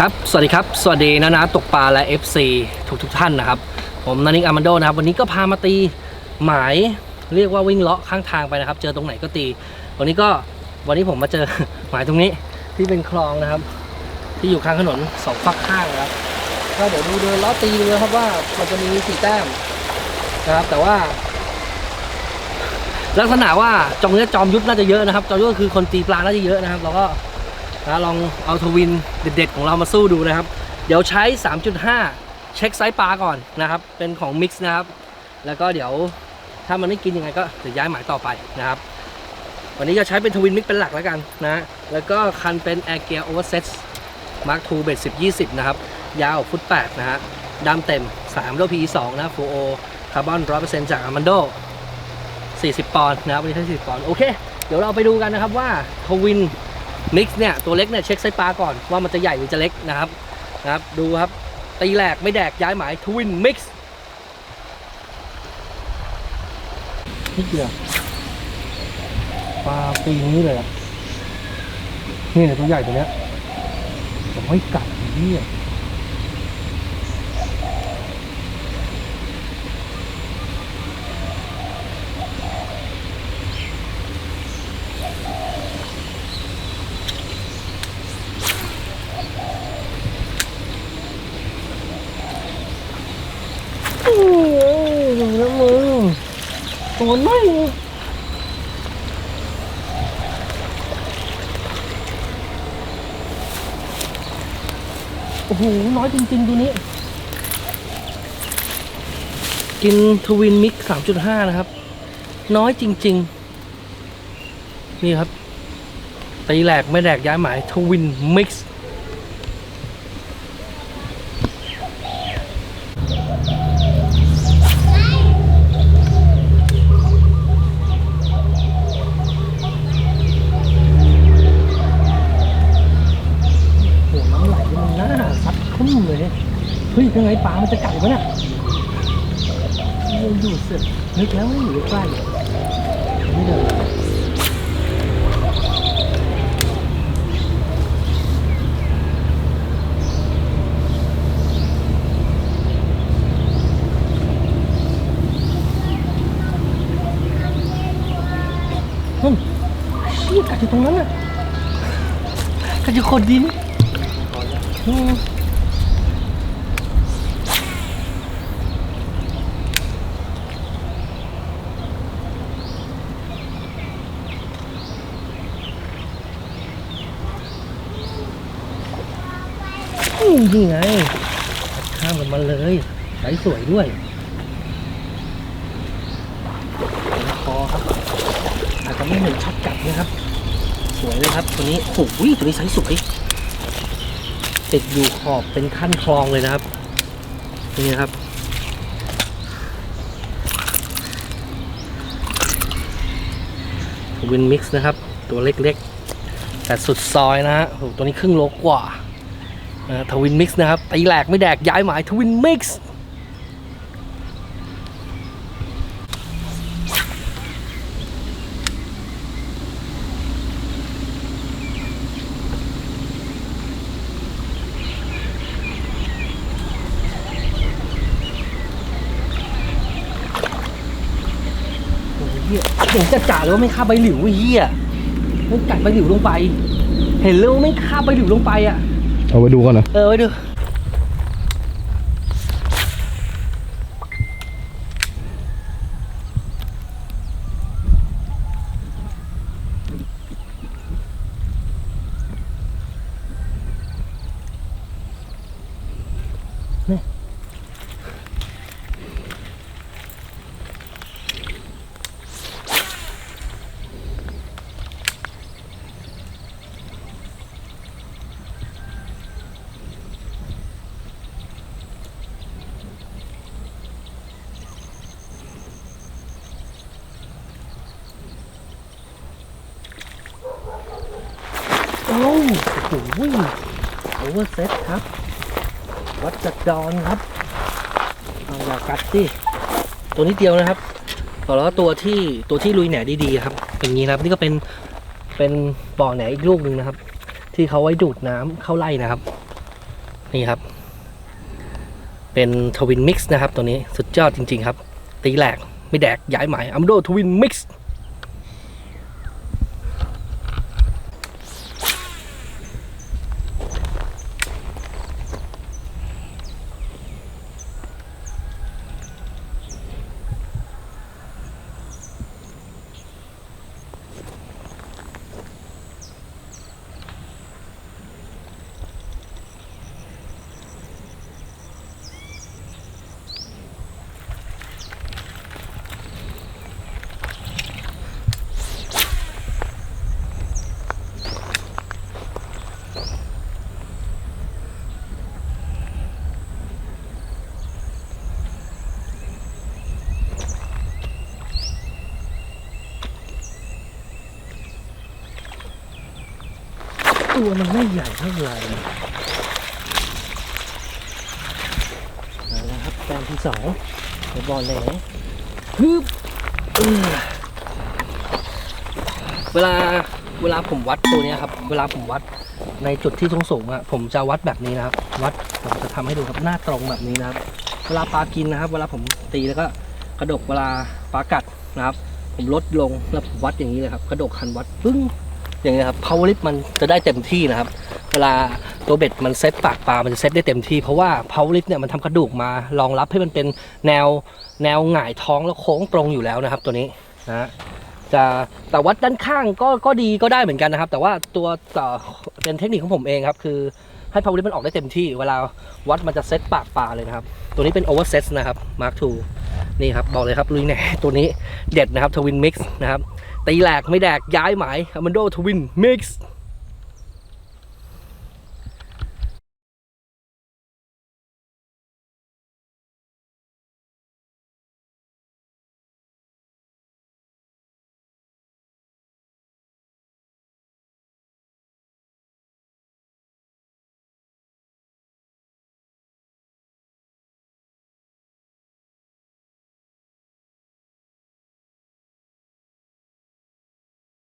ครับ สวัสดีครับ สวัสดีนะนะตกปลาและ FC ทุกทุกๆท่านนะครับ ผมนานิกอามันโดนะครับ วันนี้ก็พามาตีหมายเรียกว่าวิ่งเลาะข้างทางไปนะครับ เจอตรงไหนก็ตี วันนี้ก็วันนี้ผมมาเจอหมายตรงนี้ที่เป็นคลองนะครับ ที่อยู่ข้างถนนสองฝั่งข้างนะครับก็เดี๋ยวดูเดินเลาะตีดูนะครับว่ามันจะมีสี่แต้มนะครับ แต่ว่า ลักษณะว่าจองเนี้ยจอมยุทธน่าจะเยอะนะครับจอมยุทธก็คือคนตีปลาน่าจะเยอะนะครับเราก็ นะลองเอาทวินเด็ดๆของเรามาสู้ดูนะครับ เดี๋ยวใช้ 3.5 เช็คไซส์ปลาก่อนนะครับ เป็นของมิกซ์นะครับ แล้วก็เดี๋ยวถ้ามันไม่กินยังไงก็เดี๋ยวย้ายหมายต่อไปนะครับ วันนี้จะใช้เป็นทวินมิกเป็นหลักแล้วกันนะ แล้วก็คันเป็น Air Gear Overset Mark II เบ็ด10 20นะครับ ยาวฟุต8นะฮะดำเต็ม3ด้วย PE 2นะฟูโอคาร์บอน100%จาก Armando 40 ปอนด์นะครับวันนี้ใช้40 ปอนด์โอเค เดี๋ยวเราไปดูกันนะครับว่าทวิน มิกซ์เนี่ยตัวเล็กเนี่ยเช็คไซส์ปลาก่อนว่ามันจะใหญ่หรือจะเล็กนะครับนะครับ ดูครับ ตีแหลกไม่แดกย้ายหมายทวินมิกซ์นี่เดียวปลาปีนี้เลยอะนี่เนี่ยตัวใหญ่ตัวเนี้ยแต่ไม่กัดเนี่ย โอ้ยแล้วมึง ตัวน้อยโอ้โห น้อยจริงๆตัวนี้ กินทวินมิก 3.5 นะครับ น้อยจริง ๆ นี่ครับตีแหลกไม่แดกย้ายหมายทวินมิกซ์ โอ้โหน้ำไหลมันหน้าซัดคุ้มเลยเฮ้ ยยังไงปลามันจะกัดวะเนี่ยยังอยู่เสร็จนึกแล้วไม่อยู่ใกล้ไม่เดินนั่นชี่ยกัดอยู่ตรงนั้นน่ะกัดอยู่คนดิน นี่ไงข้ามกันมาเลยใสสวยด้วยคอครับ อาจจะไม่เห็นชัดจัดนะครับ สวยเลยครับตัวนี้โอ้โหตัวนี้ไซส์สวยติดอยู่ขอบเป็นขั้นคลองเลยนะครับนี่ครับวินมิกซ์นะครับ ตัวเล็กๆ แต่สุดซอยนะฮะโอ้ตัวนี้ครึ่งโลกว่า ทวินมิกซ์นะครับตีแหลกไม่แดกย้ายหมายทวินมิกซ์โอ้โหเหี้ยเห็นจะจ่าเลยว่าไม่ฆ่าใบหลิวไอ้เหี้ยไม่กัดใบหลิวลงไป เห็นเลยว่าไม่ฆ่าใบหลิวลงไปอะ เอาไปดูก่อนนะเออไว้ดูนี่โอ้โห โอเวอร์เซ็ตครับ วัดจัดดอนครับเอาอย่ากัดสิตัวนี้เดียวนะครับบอแล้วตัวที่ตัวที่ลุยแหนดีๆครับเป็นอย่างนี้นะครับ นี่ก็เป็นเป็นบ่อแหนอีกลูกหนึ่งนะครับ ที่เขาไว้ดูดน้ำเข้าไร่นะครับ นี่ครับ เป็นทวินมิกซ์นะครับ ตัวนี้สุดยอดจริง ๆ ครับ ตีแหลกไม่แดกย้ายหมายอัมโดทวินมิกซ์ ตัวมันไม่ใหญ่เท่าไหร่เอาละครับแต้มที่สองในบอลแหลฮึบเออเวลาเวลาผมวัดตัวเนี้ยครับ เวลาผมวัดในจุดที่สูงสูงอะผมจะวัดแบบนี้นะครับ วัดผมจะทำให้ดูครับหน้าตรงแบบนี้นะครับ เวลาปลากินนะครับ เวลาผมตีแล้วก็กระดกเวลาปลากัดนะครับ ผมลดลงแล้วผมวัดอย่างนี้เลยครับ กระดกคันวัดปึ้ง อย่างนี้ยครับ power lift มันจะได้เต็มที่นะครับ เวลาตัวเบ็ดมันเซตปากปลา มันจะเซตได้เต็มที่ เพราะว่า power lift เนี่ยมันทำกระดูกมารองรับให้มันเป็นแนวแนวหงายท้องแล้วโค้งตรงอยู่แล้วนะครับ ตัวนี้นะฮะจะแต่วัดด้านข้างก็ก็ดีก็ได้เหมือนกันนะครับ แต่ว่าตัวเป็นเทคนิคของผมเองครับ คือให้ power lift มันออกได้เต็มที่ เวลาวัดมันจะเซตปากปลาเลยนะครับ ตัวนี้เป็น overset นะครับ mark II นี่ครับบอกเลยครับลุยแหน่ตัวนี้เด็ดนะครับ twin mix นะครับ ตีแหลกไม่แดกย้ายหมายอ m ม n นโดทวินมิกซ์